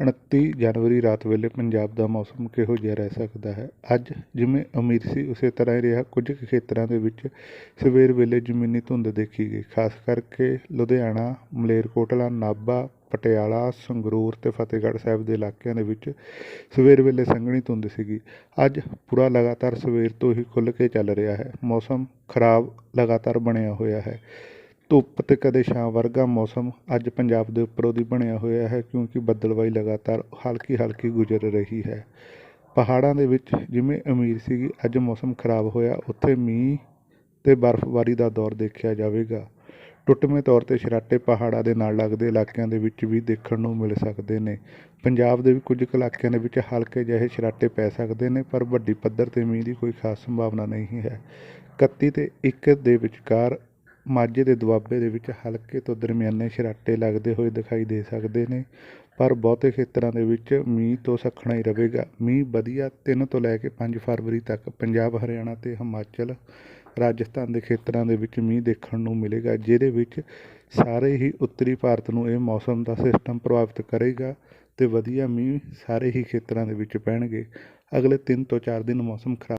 29 ਜਨਵਰੀ ਰਾਤ ਵੇਲੇ ਪੰਜਾਬ ਦਾ ਮੌਸਮ ਕਿਹੋ ਜਿਹਾ ਰਹਿ ਸਕਦਾ ਹੈ? ਅੱਜ ਜਿਵੇਂ ਉਮੀਦ ਸੀ, ਉਸੇ ਤਰ੍ਹਾਂ ਹੀ ਰਿਹਾ। ਕੁਝ ਕੁ ਖੇਤਰਾਂ ਦੇ ਵਿੱਚ ਸਵੇਰ ਵੇਲੇ ਜ਼ਮੀਨੀ ਧੁੰਦ ਦੇਖੀ ਗਈ। ਖਾਸ ਕਰਕੇ ਲੁਧਿਆਣਾ, ਮਲੇਰਕੋਟਲਾ, ਨਾਭਾ, ਪਟਿਆਲਾ, ਸੰਗਰੂਰ ਅਤੇ ਫਤਿਹਗੜ੍ਹ ਸਾਹਿਬ ਦੇ ਇਲਾਕਿਆਂ ਦੇ ਵਿੱਚ ਸਵੇਰ ਵੇਲੇ ਸੰਘਣੀ ਧੁੰਦ ਸੀਗੀ। ਅੱਜ ਪੂਰਾ ਲਗਾਤਾਰ ਸਵੇਰ ਤੋਂ ਹੀ ਖੁੱਲ੍ਹ ਕੇ ਚੱਲ ਰਿਹਾ ਹੈ। ਮੌਸਮ ਖਰਾਬ ਲਗਾਤਾਰ ਬਣਿਆ ਹੋਇਆ ਹੈ। ਧੁੱਪ ਅਤੇ ਕਦੇ ਛਾਂ ਵਰਗਾ ਮੌਸਮ ਅੱਜ ਪੰਜਾਬ ਦੇ ਉੱਪਰੋਂ ਦੀ ਬਣਿਆ ਹੋਇਆ ਹੈ, ਕਿਉਂਕਿ ਬੱਦਲਵਾਈ ਲਗਾਤਾਰ ਹਲਕੀ ਹਲਕੀ ਗੁਜ਼ਰ ਰਹੀ ਹੈ। ਪਹਾੜਾਂ ਦੇ ਵਿੱਚ ਜਿਵੇਂ ਉਮੀਦ ਸੀਗੀ, ਅੱਜ ਮੌਸਮ ਖਰਾਬ ਹੋਇਆ, ਉੱਥੇ ਮੀਂਹ ਤੇ ਬਰਫ਼ਬਾਰੀ ਦਾ ਦੌਰ ਦੇਖਿਆ ਜਾਵੇਗਾ। ਟੁੱਟਵੇਂ ਤੌਰ ਤੇ ਸਰਾਟੇ ਪਹਾੜਾਂ ਦੇ ਨਾਲ ਲੱਗਦੇ ਇਲਾਕਿਆਂ ਦੇ ਵਿੱਚ ਵੀ ਦੇਖਣ ਨੂੰ ਮਿਲ ਸਕਦੇ ਨੇ। ਪੰਜਾਬ ਦੇ ਵੀ ਕੁਝ ਕੁ ਇਲਾਕਿਆਂ ਦੇ ਵਿੱਚ ਹਲਕੇ ਜਿਹੇ ਸਰਾਟੇ ਪੈ ਸਕਦੇ ਨੇ, ਪਰ ਵੱਡੀ ਪੱਧਰ ਤੇ ਮੀਂਹ ਦੀ ਕੋਈ ਖਾਸ ਸੰਭਾਵਨਾ ਨਹੀਂ ਹੈ। 31 ਤੇ 1 ਦੇ ਵਿਚਕਾਰ ਮਾਝੇ ਦੇ ਦੁਆਬੇ ਦੇ ਵਿੱਚ ਹਲਕੇ ਤੋਂ ਦਰਮਿਆਨੇ ਛਰਾਟੇ ਲੱਗਦੇ ਹੋਏ ਦਿਖਾਈ ਦੇ ਸਕਦੇ ਨੇ, ਪਰ ਬਹੁਤੇ ਖੇਤਰਾਂ ਦੇ ਵਿੱਚ ਮੀਂਹ ਤੋਂ ਸੱਖਣਾ ਹੀ ਰਹੇਗਾ। ਮੀਂਹ ਵਧੀਆ 3 ਤੋਂ ਲੈ ਕੇ 5 ਫਰਵਰੀ ਤੱਕ ਪੰਜਾਬ, ਹਰਿਆਣਾ ਤੇ ਹਿਮਾਚਲ, ਰਾਜਸਥਾਨ ਦੇ ਖੇਤਰਾਂ ਦੇ ਵਿੱਚ ਮੀਂਹ ਦੇਖਣ ਨੂੰ ਮਿਲੇਗਾ, ਜਿਹਦੇ ਵਿੱਚ ਸਾਰੇ ਹੀ ਉੱਤਰੀ ਭਾਰਤ ਨੂੰ ਇਹ ਮੌਸਮ ਦਾ ਸਿਸਟਮ ਪ੍ਰਭਾਵਿਤ ਕਰੇਗਾ ਤੇ ਵਧੀਆ ਮੀਂਹ ਸਾਰੇ ਹੀ ਖੇਤਰਾਂ ਦੇ ਵਿੱਚ ਪੈਣਗੇ। ਅਗਲੇ 3 ਤੋਂ 4 ਦਿਨ ਮੌਸਮ ਖਰਾਬ